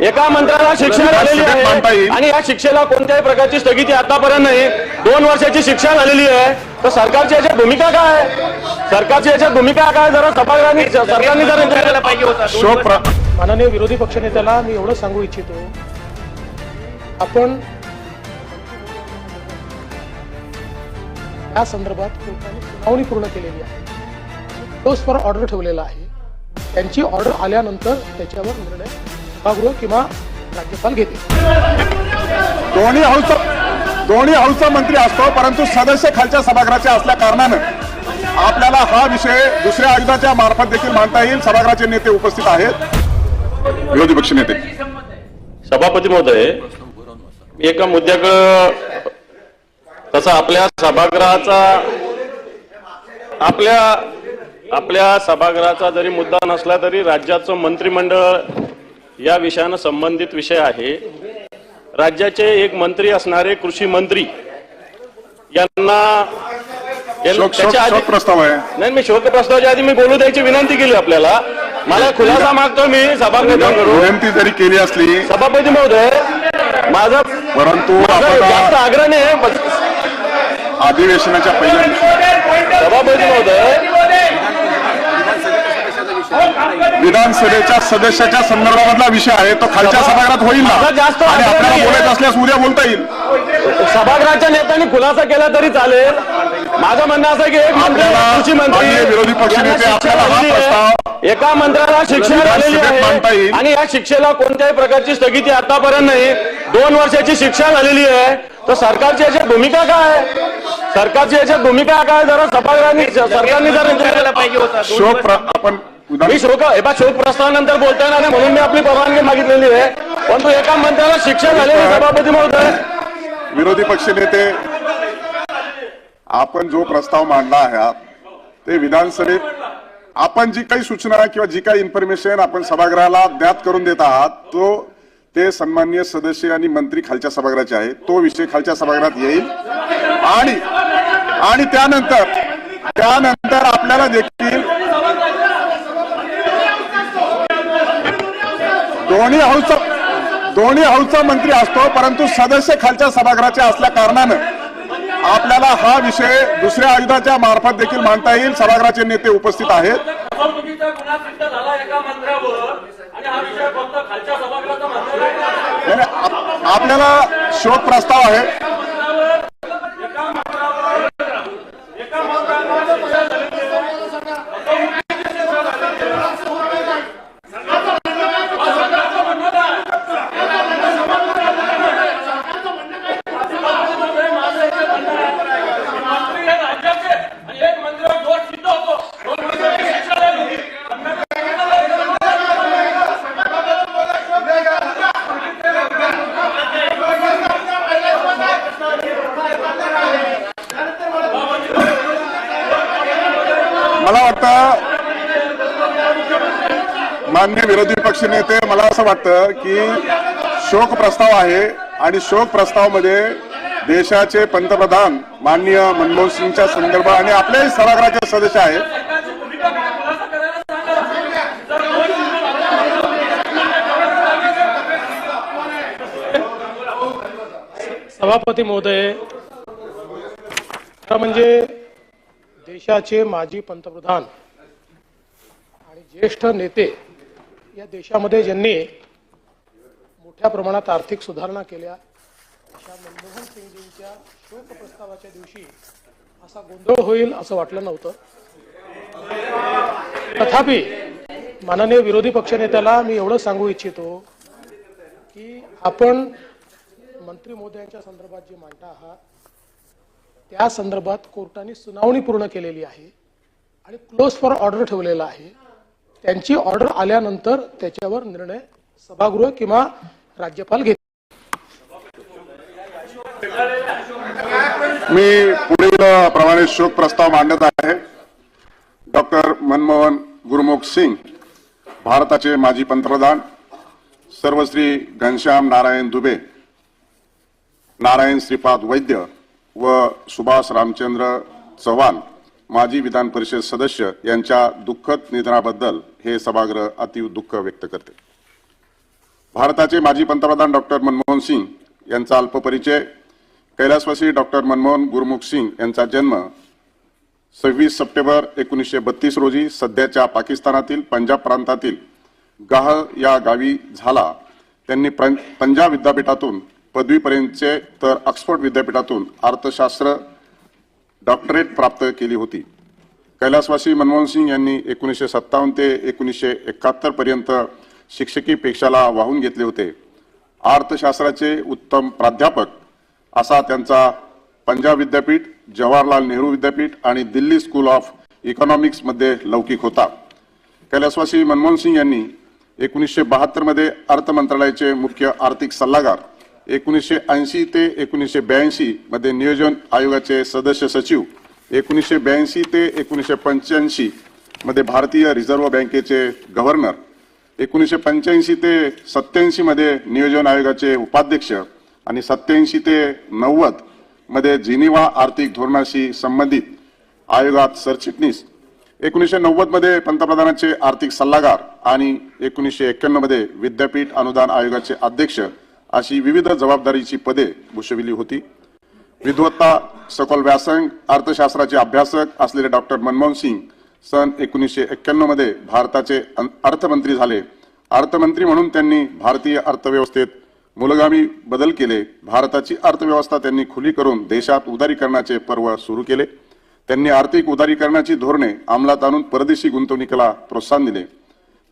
एका मंत्र्याला शिक्षा झालेली आहे. आणि या शिक्षेला कोणत्याही प्रकारची स्थगिती आतापर्यंत नाही. दोन वर्षाची शिक्षा झालेली आहे. तर सरकारची याच्यात भूमिका काय सरकारची याच्यात भूमिका काय? जरा सभागृहांनी सरकारने जर पाहिजे होता. प्र- माननीय विरोधी पक्षनेत्याला मी एवढं सांगू इच्छितो. आपण या संदर्भात सुनावणी पूर्ण केलेली आहे. क्लोज फॉर ऑर्डर ठेवलेला आहे. त्यांची ऑर्डर आल्यानंतर त्याच्यावर निर्णय सभागृह किंवा राज्यपाल घेतील. दोन्ही हाऊसचा दोन्ही हाऊसचा मंत्री असतो परंतु सदस्य खालच्या सभागृहाचे असल्या कारणानं आपल्याला हा विषय दुसऱ्या आयुधाच्या मार्फत देखील मांडता येईल. सभागृहाचे नेते उपस्थित आहेत. विरोधी पक्ष नेते. सभापती महोदय मी एका मुद्द्याकडं तसा आपल्या सभागृहाचा आपल्या आपल्या सभागृहाचा जरी मुद्दा नसला तरी राज्याचं मंत्रिमंडळ या विषयानं संबंधित विषय आहे. राज्याचे एक मंत्री असणारे कृषी मंत्री यांना प्रस्ताव आहे. नाही मी शोक प्रस्तावाच्या आधी मी बोलू द्यायची विनंती केली आपल्याला. मला खुलासा मागतो मी विनंती जरी केली असली सभापती महोदय माझा परंतु जास्त आग्रह नाही. अधिवेशनाच्या पहिल्या सभापती महोदय विधानसभेच्या सदस्याच्या संदर्भामधला विषय आहे तो खालच्या सभा- सभागृहात होईल ना? जास्त आणि आपल्याला. बोलायचं असल्यास उद्या बोलता येईल. सभागृहाच्या नेत्यांनी खुलासा केला तरी चालेल. माझं म्हणणं असं की एक मंत्री मंत्री विरोधी पक्षनेते आपल्याला हा. प्रस्ताव एका मंत्र्याला शिक्षा झालेली आहे. आणि या शिक्षेला कोणत्याही प्रकारची स्थगिती आतापर्यंत नाही. दोन वर्षाची शिक्षा झालेली आहे. तर सरकारची याच्यात भूमिका काय सरकारची याच्यात भूमिका काय जरा सभागृहांनी सरकारने जर पाहिजे होता. शोक आपण मी शोक एका शोक प्रस्तावानंतर बोलताय ना म्हणून मी आपली परवानगी मागितलेली आहे. परंतु एका मंत्र्याला शिक्षा झालेली सभापती महोदय विरोधी पक्ष नेते आपण जो प्रस्ताव मांडला आहे ते विधानसभेत आपण जी काही सूचना किंवा जी काही इन्फॉर्मेशन आपण सभागृहाला ज्ञात करून देत आहात तो ते सन्माननीय सदस्य आणि मंत्री खालच्या सभागृहाचे आहे तो विषय खालच्या सभागृहात येईल. आणि आणि त्यानंतर त्यानंतर आपल्याला देखील दोन्ही हाऊसचा दोन्ही हाऊसचा मंत्री असतो परंतु सदस्य खालच्या सभागृहाचे असल्या कारणानं आपल्याला हा विषय दुसऱ्या आयुधाच्या मार्फत देखील मांडता येईल. सभागृहाचे नेते उपस्थित आहेत. फसवणुकीचा गुन्हा सिद्ध झाला एका मंत्र्यावर आणि हा विषय फक्त खालच्या सभागृहाचा मंत्री नाही, नाही, आप- आपल्याला शोक प्रस्ताव आहे एक मंत्र्यावर दोष सिद्ध होतो दोन वर्षाची शिक्षा झाली आता मान्य विरोधी पक्ष नेते मला असं वाटतं की शोक प्रस्ताव आहे आणि शोक प्रस्तावामध्ये देशाचे पंतप्रधान माननीय मनमोहन सिंगच्या संदर्भ आणि आपल्याही सभागृहाचे सदस्य आहेत. सभापती महोदय म्हणजे देशाचे माजी पंतप्रधान आणि ज्येष्ठ नेते या देशामध्ये ज्यांनी मोठ्या प्रमाणात आर्थिक सुधारणा केल्या अशा मनमोहन सिंगजींच्या शोक प्रस्तावाच्या दिवशी असा गोंधळ होईल असं वाटलं नव्हतं. तथापि माननीय विरोधी पक्षनेत्याला मी एवढं सांगू इच्छितो की आपण मंत्री महोदयांच्या संदर्भात जे मांडता आहात त्या संदर्भात कोर्टाने सुनावणी पूर्ण केलेली आहे आणि क्लोज फॉर ऑर्डर ठेवलेला आहे. त्यांची ऑर्डर आल्यानंतर त्याच्यावर निर्णय सभागृह किंवा राज्यपाल घेत मी पुढील प्रमाणे शोक प्रस्ताव मांडत आहे. डॉक्टर मनमोहन गुरमुख सिंग भारताचे माजी पंतप्रधान सर्वश्री घनश्याम नारायण दुबे नारायण श्रीपाद वैद्य व सुभाष रामचंद्र चव्हाण माजी विधान परिषद सदस्य यांच्या दुःखद निधनाबद्दल हे सभागृह अतीव दुःख व्यक्त करते. भारताचे माजी पंतप्रधान डॉक्टर मनमोहन सिंग यांचा अल्पपरिचय कैलासवासी डॉक्टर मनमोहन गुरमुख सिंग यांचा जन्म सव्वीस सप्टेंबर एकोणीसशे बत्तीस रोजी सध्याच्या पाकिस्तानातील पंजाब प्रांतातील गाह या गावी झाला. त्यांनी पं- पंजाब विद्यापीठातून पदवीपर्यंतचे तर ऑक्सफोर्ड विद्यापीठातून अर्थशास्त्र डॉक्टरेट प्राप्त केली होती. कैलासवासी मनमोहन सिंग यांनी एकोणीसशे सत्तावन्न ते एकोणीसशे एकाहत्तर पर्यंत शिक्षकी पेक्षाला वाहून घेतले होते. अर्थशास्त्राचे उत्तम प्राध्यापक असा त्यांचा पंजाब विद्यापीठ जवाहरलाल नेहरू विद्यापीठ आणि दिल्ली स्कूल ऑफ इकॉनॉमिक्समध्ये लौकिक होता. कैलासवासी मनमोहन सिंग यांनी एकोणीसशे बहात्तरमध्ये अर्थ मंत्रालयाचे मुख्य आर्थिक सल्लागार एकोणीसशे ऐंशी ते एकोणीसशे ब्याऐंशी मध्ये नियोजन आयोगाचे सदस्य सचिव एकोणीसशे ब्याऐंशी ते एकोणीसशे पंच्याऐंशी मध्ये भारतीय रिझर्व्ह बँकेचे गव्हर्नर एकोणीसशे पंच्याऐंशी ते सत्याऐंशी मध्ये नियोजन आयोगाचे उपाध्यक्ष आणि सत्याऐंशी ते नव्वदमध्ये जिनिवा आर्थिक धोरणाशी संबंधित आयोगात सरचिटणीस एकोणीसशे नव्वदमध्ये पंतप्रधानांचे आर्थिक सल्लागार आणि एकोणीसशे एक्क्याण्णवमध्ये विद्यापीठ अनुदान आयोगाचे अध्यक्ष अशी विविध जबाबदारीची पदे भूषविली होती. विद्वत्ता सखोल व्यासंग अर्थशास्त्राचे अभ्यासक असलेले डॉक्टर मनमोहन सिंग सन एकोणीसशे एक्क्याण्णवमध्ये भारताचे अर्थमंत्री झाले. अर्थमंत्री म्हणून त्यांनी भारतीय अर्थव्यवस्थेत मूलगामी बदल केले. भारताची अर्थव्यवस्था त्यांनी खुली करून देशात उदारीकरणाचे पर्व सुरू केले. त्यांनी आर्थिक उदारीकरणाची धोरणे अंमलात आणून परदेशी गुंतवणुकीला प्रोत्साहन दिले.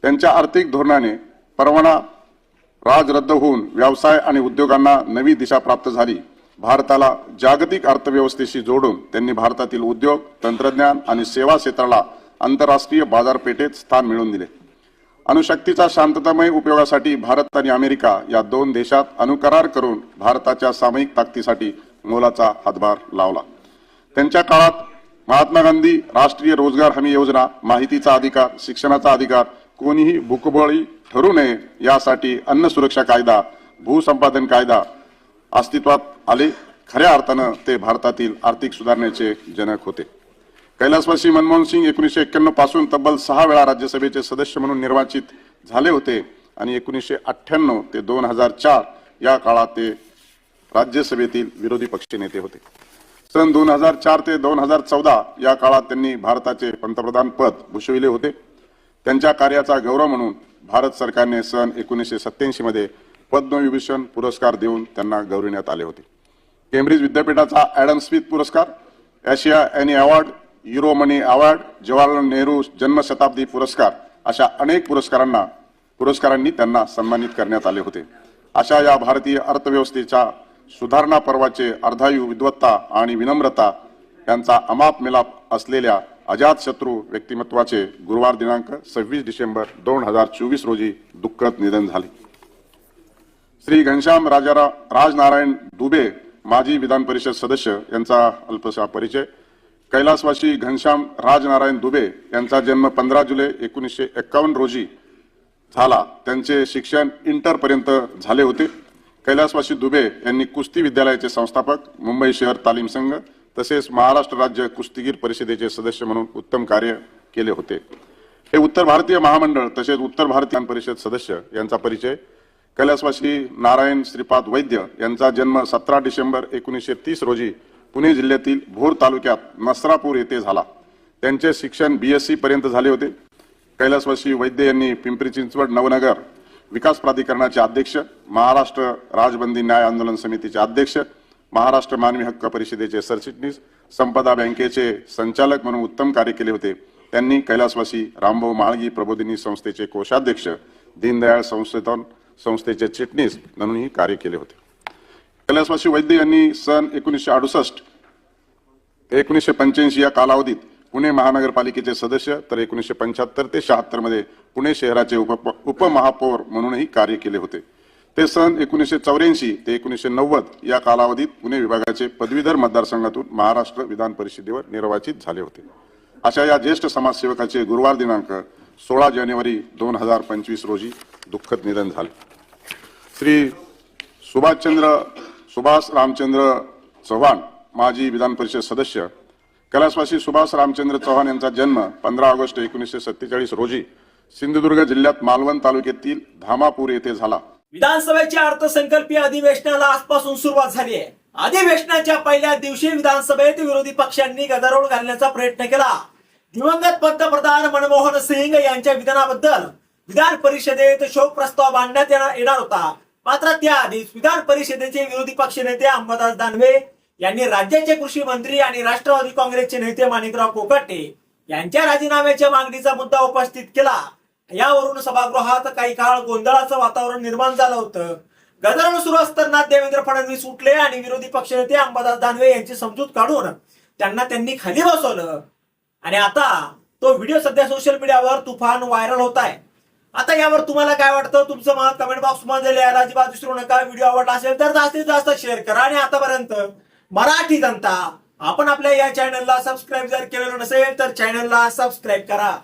त्यांच्या आर्थिक धोरणाने परवाना राज रद्द होऊन व्यवसाय आणि उद्योगांना नवी दिशा प्राप्त झाली. भारताला जागतिक अर्थव्यवस्थेशी जोडून त्यांनी भारतातील उद्योग तंत्रज्ञान आणि सेवा क्षेत्राला आंतरराष्ट्रीय बाजारपेठेत स्थान मिळवून दिले. अणुशक्तीचा शांततामय उपयोगासाठी भारत आणि अमेरिका या दोन देशात अनुकरार करून भारताच्या सामयिक ताकदीसाठी मोलाचा हातभार लावला. त्यांच्या काळात महात्मा गांधी राष्ट्रीय रोजगार हमी योजना माहितीचा अधिकार शिक्षणाचा अधिकार कोणीही भूकबळी ठरू नये यासाठी अन्न सुरक्षा कायदा भूसंपादन कायदा अस्तित्वात आले. खऱ्या अर्थानं ते भारतातील आर्थिक सुधारणेचे जनक होते. कैलासवासी मनमोहन सिंग एकोणीसशे एक्क्याण्णवपासून तब्बल सहा वेळा राज्यसभेचे सदस्य म्हणून निर्वाचित झाले होते आणि एकोणीसशे अठ्ठ्याण्णव ते दोन हजार चार या काळात ते राज्यसभेतील विरोधी पक्षनेते होते. सन दोन हजार चार ते दोन हजार चौदा या काळात त्यांनी भारताचे पंतप्रधान पद भूषविले होते. त्यांच्या कार्याचा गौरव म्हणून भारत सरकारने सन एकोणीसशे सत्याऐंशी मध्ये पद्मविभूषण पुरस्कार देऊन त्यांना गौरविण्यात आले होते. केम्ब्रिज विद्यापीठाचा ॲडम स्मिथ पुरस्कार Asia any award euro money award Jawaharlal Nehru जन्मशताब्दी पुरस्कार अशा अनेक पुरस्कारांना पुरस्कारांनी त्यांना सन्मानित करण्यात आले होते. अशा या भारतीय अर्थव्यवस्थेच्या सुधारणा पर्वाचे अर्धायू विद्वत्ता आणि विनम्रता यांचा अमाप मिलाप असलेल्या अजात शत्रू व्यक्तिमत्वाचे गुरुवार दिनांक सव्वीस डिसेंबर दोन हजार चोवीस रोजी दुःखद निधन झाले. श्री घनश्याम राजाराव राजनारायण दुबे माजी विधान परिषद सदस्य यांचा अल्पसा परिचय. कैलासवासी घनश्याम राजनारायण दुबे यांचा जन्म पंधरा जुलै एकोणीसशे एक्कावन्न रोजी झाला. त्यांचे शिक्षण इंटरपर्यंत झाले होते. कैलासवासी दुबे यांनी कुस्ती विद्यालयाचे संस्थापक मुंबई शहर तालीम संघ तसेच महाराष्ट्र राज्य कुस्तीगीर परिषदेचे सदस्य म्हणून उत्तम कार्य केले होते. हे उत्तर भारतीय महामंडळ तसेच उत्तर भारतीय परिषद सदस्य यांचा परिचय कैलासवासी नारायण श्रीपाद वैद्य यांचा जन्म सतरा डिसेंबर एकोणीसशे तीस रोजी पुणे जिल्ह्यातील भोर तालुक्यात नसरापूर येथे झाला. त्यांचे शिक्षण बी एस सी पर्यंत झाले होते. कैलासवासी वैद्य यांनी पिंपरी चिंचवड नवनगर विकास प्राधिकरणाचे अध्यक्ष महाराष्ट्र राजबंदी न्याय आंदोलन समितीचे अध्यक्ष महाराष्ट्र मानवी हक्क परिषदेचे सरचिटणीस संपदा बँकेचे संचालक म्हणून उत्तम कार्य केले होते. त्यांनी कैलासवासी रामभाऊ माळगी प्रबोधिनी संस्थेचे कोषाध्यक्ष दीनदयाळ संस्थेतून संस्थेचे चिटणीस म्हणूनही कार्य केले होते. कैलासवासी वैद्य यांनी सन एकोणीसशे अडुसष्ट एकोणीसशे पंच्याऐंशी या कालावधीत पुणे महानगरपालिकेचे सदस्य तर एकोणीसशे पंच्याहत्तर ते शहात्तरमध्ये पुणे शहराचे उप उपमहापौर म्हणूनही कार्य केले होते. ते सन एकोणीसशे चौऱ्याऐंशी ते एकोणीसशे नव्वद या कालावधीत पुणे विभागाचे पदवीधर मतदारसंघातून महाराष्ट्र विधान परिषदेवर निर्वाचित झाले होते. अशा या ज्येष्ठ समाजसेवकाचे गुरुवार दिनांक सोळा जानेवारी दोन हजार पंचवीस रोजी दुःखद निधन झाले. श्री सुभाषचंद्र सुभाष रामचंद्र चव्हाण माजी विधान परिषद सदस्य कैलासवासी सुभाष रामचंद्र चव्हाण यांचा जन्म पंधरा ऑगस्ट एकोणीसशे सत्तेचाळीस रोजी सिंधुदुर्ग जिल्ह्यात मालवण तालुक्यातील धामापूर येथे झाला. विधानसभेच्या अर्थसंकल्पीय अधिवेशनाला आजपासून सुरुवात झाली आहे. अधिवेशनाच्या पहिल्या दिवशी विधानसभेत विरोधी पक्षांनी गदारोळ घालण्याचा प्रयत्न केला. दिवंगत पंतप्रधान मनमोहन सिंग यांच्या विधानाबद्दल विधान परिषदेत शोक प्रस्ताव मांडण्यात येणार येणार होता. मात्र त्याआधीच विधान परिषदेचे विरोधी पक्षनेते अंबादास दानवे यांनी राज्याचे कृषी मंत्री आणि राष्ट्रवादी काँग्रेसचे नेते माणिकराव कोकाटे यांच्या राजीनाम्याच्या मागणीचा मुद्दा उपस्थित केला. यावरून सभागृहात काही काळ गोंधळाचं वातावरण निर्माण झालं होतं. गदारोळ सुरू असताना देवेंद्र फडणवीस उठले आणि विरोधी पक्षनेते अंबादास दानवे यांची समजूत काढून त्यांना त्यांनी खाली बसवलं. आणि आता तो व्हिडिओ सध्या सोशल मीडियावर तुफान व्हायरल होत आहे. आता यावर तुम्हाला काय वाटतं? तुमचं मत कमेंट बॉक्समध्ये लिहायला अजिबात विसरू नका. व्हिडिओ आवडला असेल तर जास्तीत जास्त शेअर करा. आणि आतापर्यंत मराठी जनता आपण आपल्या या चॅनलला सबस्क्राईब जर केलेलं नसेल तर चॅनलला सबस्क्राईब करा.